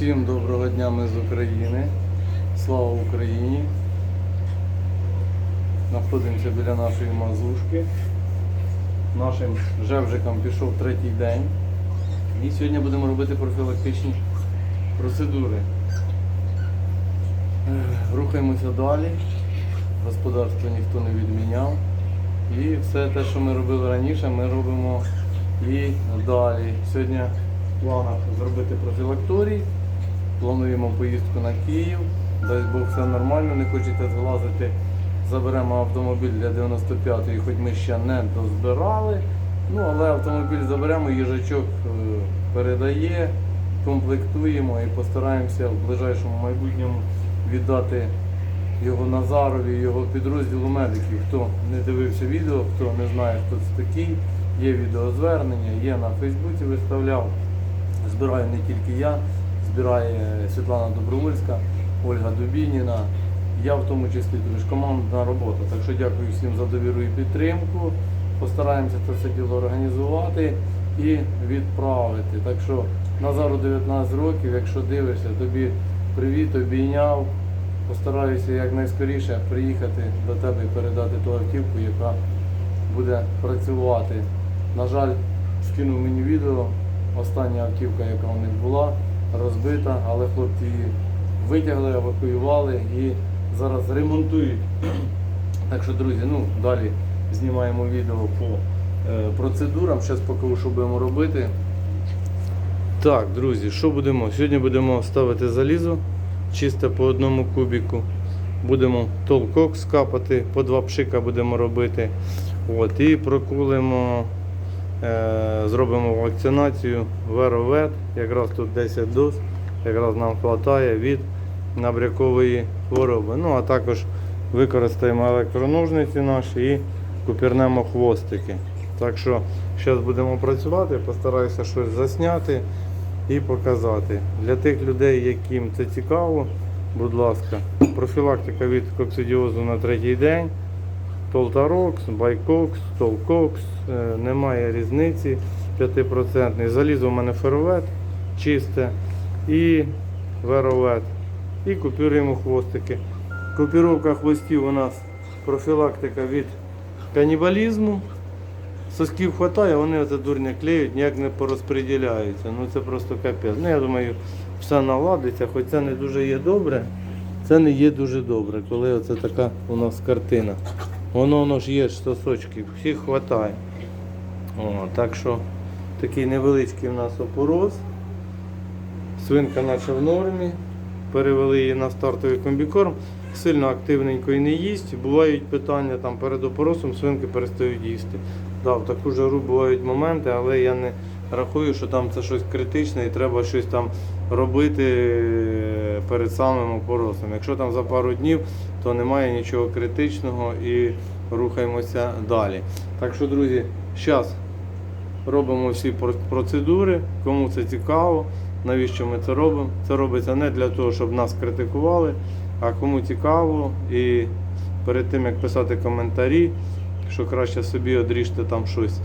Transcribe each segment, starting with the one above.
Всім доброго дня ми з України. Слава Україні! Знаходимося біля нашої мазушки. Нашим жевжикам пішов третій день. І сьогодні будемо робити профілактичні процедури. Рухаємося далі. Господарство ніхто не відміняв. І все те, що ми робили раніше, ми робимо і далі. Сьогодні в планах зробити профілакторій. Плануємо поїздку на Київ. Дай Бог все нормально, не хочете злазити. Заберемо автомобіль для 95-ї, хоч ми ще не дозбирали. Ну, але автомобіль заберемо, їжачок е, передає, комплектуємо і постараємося в ближайшому майбутньому віддати його Назарові, його підрозділу медиків. Хто не дивився відео, хто не знає, хто це такий, є відеозвернення, є на Фейсбуці, виставляв. Збираю не тільки я, збирає Світлана Добровольська, Ольга Дубініна. Я в тому числі дуже командна робота. Так що дякую всім за довіру і підтримку. Постараємося це все діло організувати і відправити. Так що Назару 19 років, якщо дивишся, тобі привіт, обійняв. Постараюся якнайскоріше приїхати до тебе і передати ту автівку, яка буде працювати. На жаль, скинув мені відео. Остання автівка, яка у них була, розбита, але хлопці її витягли, евакуювали і зараз ремонтують. Так що, друзі, ну далі знімаємо відео по е, процедурам. Зараз покажу, що будемо робити. Так, друзі, що будемо? Сьогодні будемо ставити залізо чисте по одному кубіку. Будемо толкок скапати, по два пшика будемо робити. От, і прокулимо, зробимо вакцинацію веровет. Якраз тут 10 доз, якраз нам вистачає від набрякової хвороби. Ну, а також використаємо електроножниці наші і купірнемо хвостики. Так що зараз будемо працювати, постараюся щось засняти і показати. Для тих людей, яким це цікаво, будь ласка, профілактика від коксидіозу на третій день. Толтарокс, Байкокс, Толкокс, е, немає різниці 5%. Залізо у мене феровет чисте і веровет. І купюємо хвостики. Купіровка хвостів у нас профілактика від канібалізму. Сосків хватає, вони оце дурня клеють, ніяк не порозподіляються. Ну це просто капець. Ну я думаю, все наладиться, хоч це не дуже є добре. Це не є дуже добре, коли оце така у нас картина. Воно воно ж є сосочків, всіх хватає. О, так що такий невеличкий у нас опороз. Свинка наче в нормі. Перевели її на стартовий комбікорм. Сильно активненько і не їсть. Бувають питання там перед опоросом, свинки перестають їсти. Да, в таку жару бувають моменти, але я не рахую, що там це щось критичне і треба щось там робити перед самим опоросом. Якщо там за пару днів, то немає нічого критичного і рухаємося далі. Так що, друзі, зараз робимо всі процедури, кому це цікаво, навіщо ми це робимо. Це робиться не для того, щоб нас критикували, а кому цікаво. І перед тим як писати коментарі, що краще собі одріжте там щось,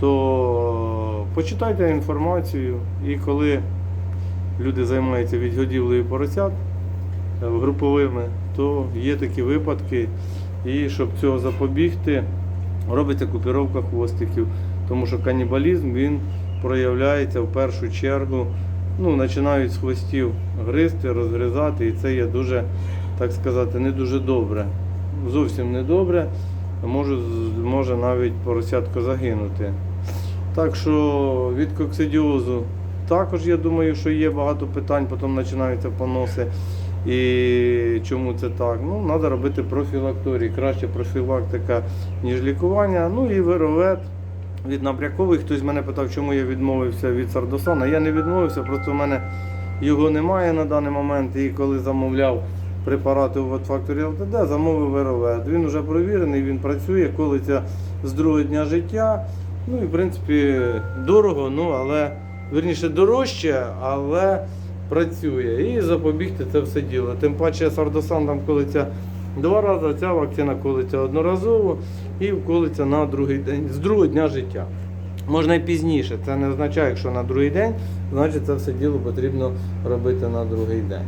то почитайте інформацію і коли люди займаються відгодівлею поросят е, груповими, то є такі випадки. І щоб цього запобігти, робиться купіровка хвостиків. Тому що канібалізм він проявляється в першу чергу. Ну, починають з хвостів гризти, розгризати, і це є дуже, так сказати, не дуже добре. Зовсім не добре. Може, може навіть поросятко загинути. Так що від коксидіозу також я думаю, що є багато питань, потім починаються поноси. І чому це так? Ну, треба робити профілакторій. Краще профілактика, ніж лікування. Ну і вировет від набрякових. Хтось мене питав, чому я відмовився від сардосана. Я не відмовився, просто в мене його немає на даний момент. І коли замовляв препарати у Factory LTD, замовив вировет. Він вже провірений, він працює, колиться з другого дня життя. Ну і в принципі дорого, ну але верніше дорожче, але працює. І запобігти це все діло. Тим паче сардосан там колиться два рази, ця вакцина колиться одноразово і колиться на другий день з другого дня життя. Можна і пізніше. Це не означає, якщо на другий день, значить це все діло потрібно робити на другий день.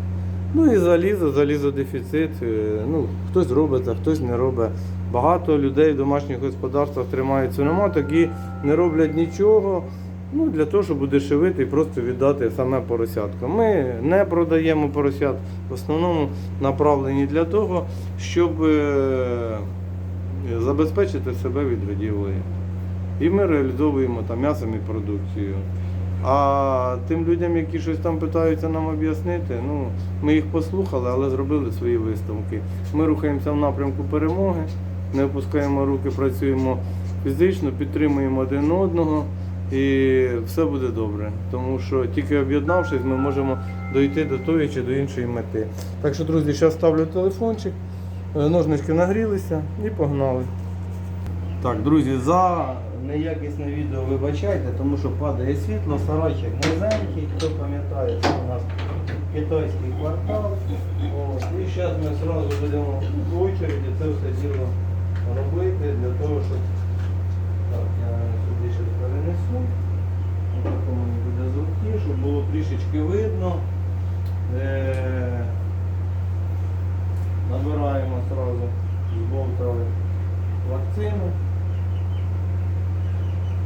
Ну і залізо, залізодефіцит. е, Ну, хтось робить, а хтось не робить. Багато людей в домашніх господарствах тримають свиноматок і не роблять нічого. Ну, для того, щоб удешевити і просто віддати саме поросятко. Ми не продаємо поросят, в основному направлені для того, щоб е, забезпечити себе від виділої. І ми реалізовуємо там м'ясом і продукцію. А тим людям, які щось там питаються нам об'яснити, ну, ми їх послухали, але зробили свої висновки. Ми рухаємося в напрямку перемоги, не опускаємо руки, працюємо фізично, підтримуємо один одного і все буде добре. Тому що тільки об'єднавшись, ми можемо дойти до тої чи до іншої мети. Так що, друзі, зараз ставлю телефончик, е, ножнички нагрілися і погнали. Так, друзі, за неякісне відео вибачайте, тому що падає світло, сарайчик низенький, хто пам'ятає, це у нас китайський квартал. От, і зараз ми одразу будемо в очереді це все діло робити для того, щоб ще перенесу. Так буде зручніше, щоб було трішечки видно. Е, Набираємо одразу з болтали вакцину.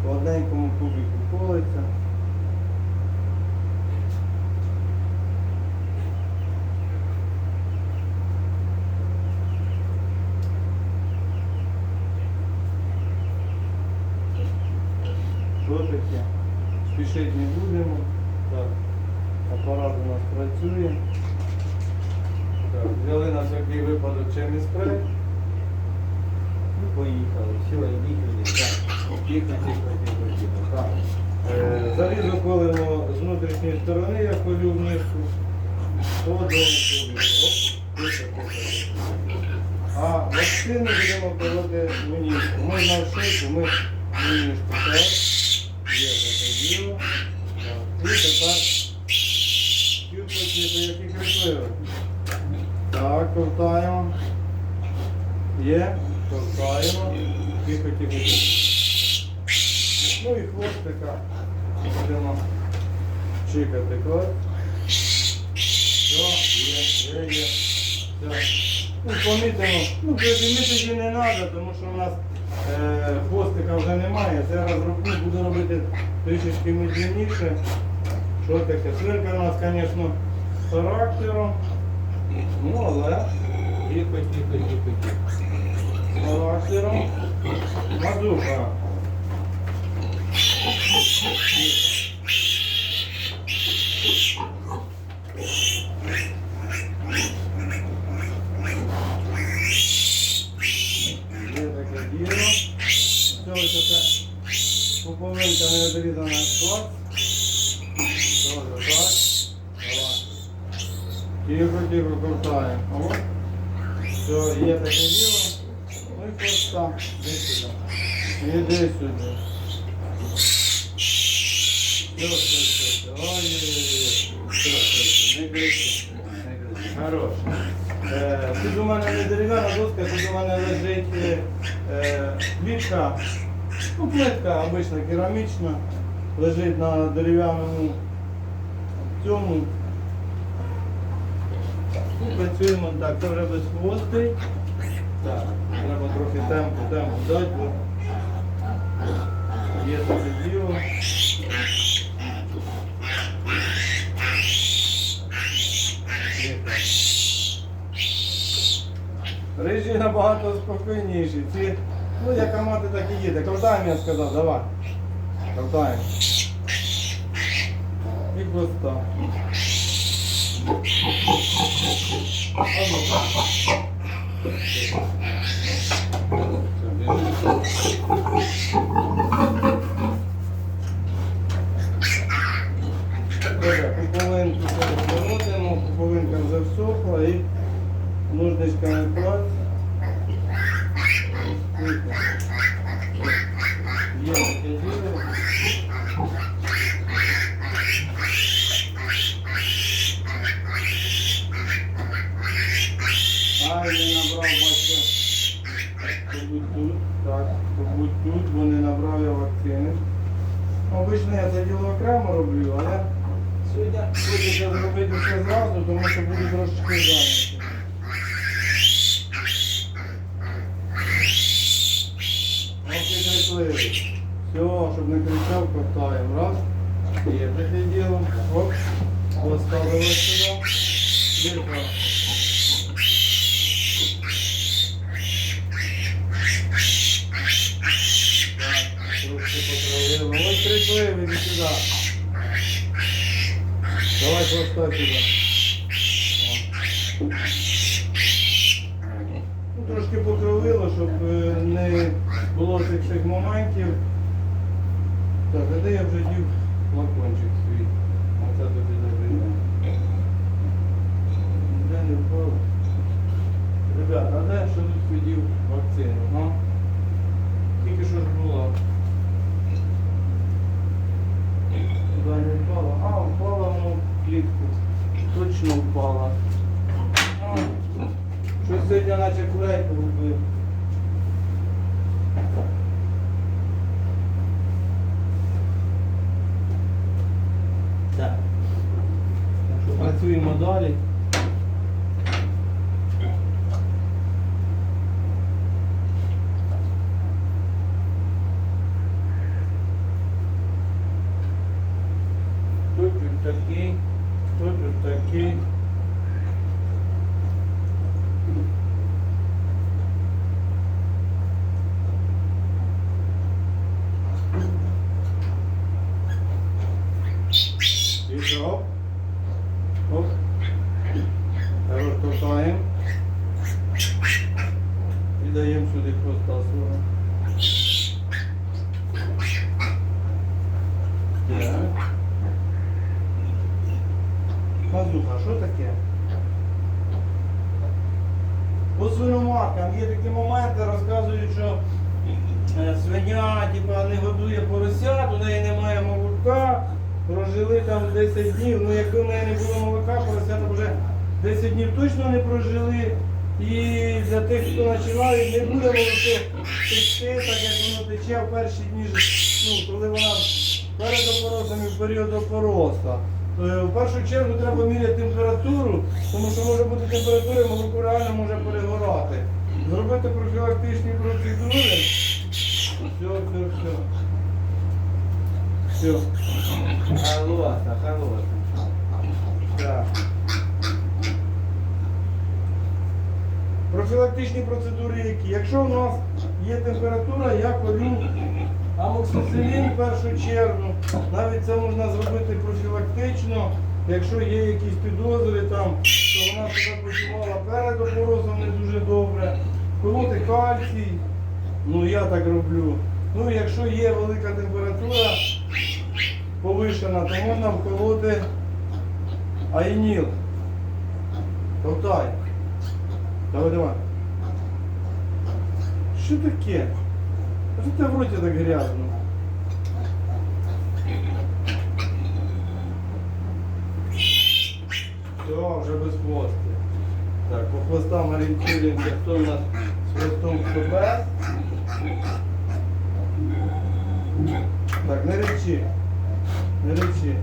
В одненькому кубіку колиться. Що таке? Спішити не будемо. Так. Апарат у нас працює. Так, взяли на всякий випадок чимний спрей. І поїхали. Все, йдіть люди. Так. Тихо, тихо, тихо, тихо. Так. Е, Залізо колемо з внутрішньої сторони, я колю в тихо, тихо. А вакцину будемо в ніжку. Можна в шийку, ми в ніжку. Так. Є таке діло. І тепер тихо, тихо, як і. Так, ковтаємо. Є, ковтаємо. Тихо, тихо, тихо. Ну і хвостика. Чикати клад. Все, є, є, є. Все. Ну, помітимо. Ну, мітити не треба, тому що у нас е, хвостика вже немає. Зараз роблю, буду робити трішечки медленніше. Що таке? Свинка у нас, звісно, з характером. Ну, але тихо, тихо, тихо, тихо. Характером. Мазуха. Є таке пуповинка не відрізана склад. Тоже так. Давай. Тихо, тихо, ковтаємо. О. Все, є таке діло. Ну і. Іди сюди. Все, все, все, все. Ой-ой-ой. Все, все, все. Не кричи. Не кричи. Хорош. Е, Тут у мене не дерев'яна доска, тут у мене лежить е, е, плітка, ну плитка обична керамічна, лежить на дерев'яному цьому. Працюємо так, це вже без хвости. Так, треба трохи темпу, темпу дати, бо є таке діло. Є. Рижі набагато спокійніші. Ці, ну яка мати, так і їде. Ковтаємо, я сказав, давай. Ковтаємо. І хвоста. А ну. Добре, пуповинку зараз виводимо, пуповинка вже всохла і ножничками праць. Є таке діло. Ай, не набрав, бачите, побудь тут, так, побудь тут, бо не вакцини. Обично я це діло окремо роблю, але сьогодні хочеться зробити все зразу, тому що буду трошечки зайнятий. Все, щоб не кричав, катаємо. Раз. Є таке діло. Оп. Поставили сюди. Дірка. Трошки потравили. Ось сюди. Давай просто сюда. Ну, трошки покровило, щоб е, не було цих моментів. Так, а де я вже дів флакончик свій? Оце тобі добре. Де не впало? Ребята, а де що тут подів вакцину? А? Тільки що ж була. Туди не впала. А, впала воно в клітку. Точно впала. А, Щось сьогодні наче курей погубив. Так. Так що працюємо далі. Тут от такий, тут от такий. І що? Оп. Розтопаємо. І даємо сюди хвоста свого. Так. Мазуха, що таке? По свиноматкам є такі моменти, розказують, що е, свиня типа, не годує поросят, у неї немає молока, прожили там 10 днів. Ну якби в неї не було молока, поросята вже 10 днів точно не прожили. І для тих, хто починає, не буде молоко текти, так як воно тече в перші дні, ну, коли вона перед опоросом і в період опороса. Е, В першу чергу треба міряти температуру, тому що може бути температура, молоко реально може перегорати. Зробити профілактичні процедури. Все, все, все. Все. Холоса. Так. Профілактичні процедури які? Якщо у нас є температура, я колю амоксицилін в першу чергу. Навіть це можна зробити профілактично. Якщо є якісь підозри, там, що вона себе почувала перед опорозом не дуже добре, колоти кальцій, ну я так роблю. Ну, якщо є велика температура повишена, то можна вколоти аїніл. Ковтай. Давай, давай. Що таке? А що тебе так грязно? Все, вже без хвостки. Так, по хвостам орієнтуємося, хто у нас з хвостом, хто без. Так, не речи. Не речи.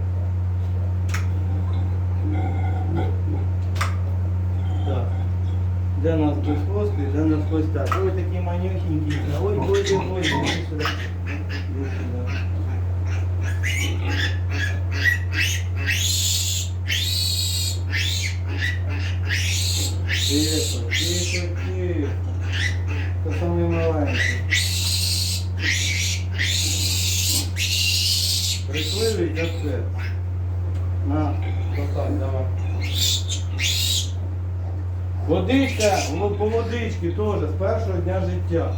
Де нас без хвостки, де нас хвостя. Ой, такі манюсенькі. Ой, ой, ой, ой, іди сюди. Іди сюди. Тихо, тихо, тихо. Це самий маленький. Прикливий капець. На, достань, давай. Водичка, ну по водички теж з першого дня життя.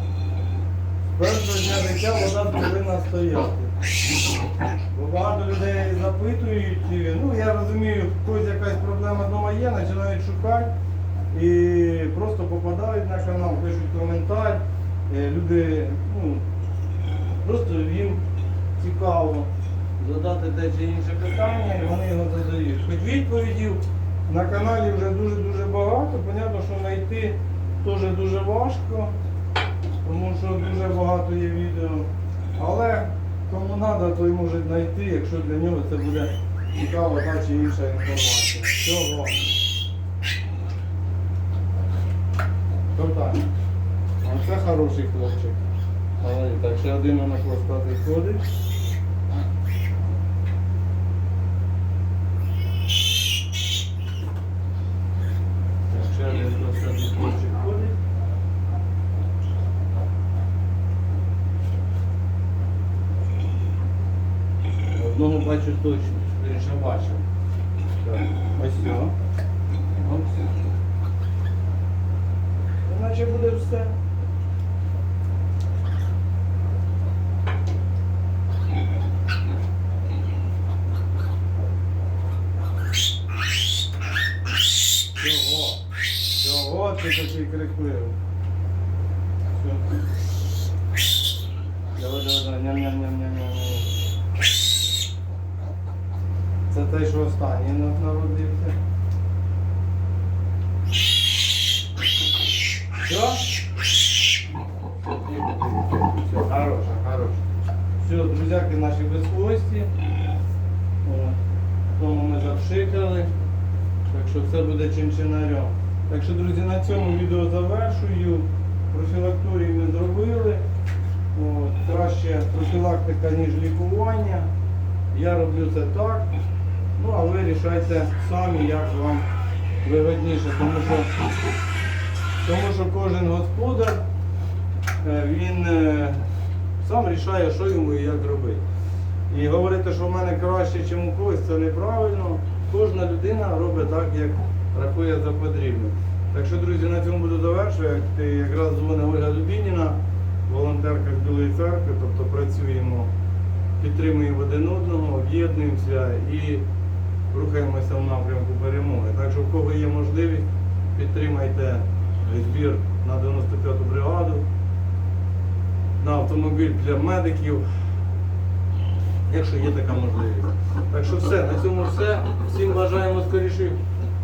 З першого дня життя вода повинна стояти. Бо багато людей запитують, ну я розумію, когось якась проблема вдома є, починають шукати і просто попадають на канал, пишуть коментар. Е, Люди, ну, просто їм цікаво задати те чи інше питання, і вони його задають. Хоч відповідів на каналі вже дуже-дуже багато. Понятно, що знайти теж дуже важко, тому що дуже багато є відео. Але кому треба, той може знайти, якщо для нього це буде цікава та чи інша інформація. Всього. Топтання. Оце хороший хлопчик. Молодець. Так, ще один на хвостатий ходить. Так, ще один хвостатий хлопчик ходить. Одного бачу точно, більше бачив. Ось все. Ось. Іначе буде все. Чого? Чого ти такий крикливий? Все. Давай, давай, давай, ням-ням-ням-ням-ням. Це той, що останній на- народився. Все? Все, хороше, хороше. Все, друзяки наші без хвості. Тому ми запшикали. Так що все буде чинчинарем. Так що, друзі, на цьому відео завершую. Профілакторію ми зробили. От, краще профілактика, ніж лікування. Я роблю це так. Ну, а ви рішайте самі, як вам вигодніше, тому що, тому що кожен господар е, він е, сам рішає, що йому і як робити. І говорити, що в мене краще, ніж у когось, це неправильно. Кожна людина робить так, як рахує за потрібне. Так що, друзі, на цьому буду завершувати. Якраз дзвонить Ольга Дубініна, волонтерка з Білої церкви, тобто працюємо, підтримуємо один одного, об'єднуємося і рухаємося в напрямку перемоги. Так що, в кого є можливість, підтримайте збір на 95-ту бригаду, на автомобіль для медиків якщо є така можливість. Так що все, на цьому все. Всім бажаємо скорішої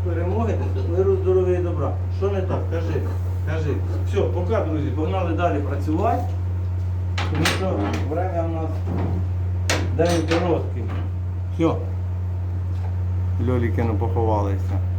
перемоги, миру, здоров'я і добра. Що не так? Кажи, кажи. Все, пока, друзі, погнали далі працювати. Тому що время у нас день короткий. Все. Льоліки не поховалися.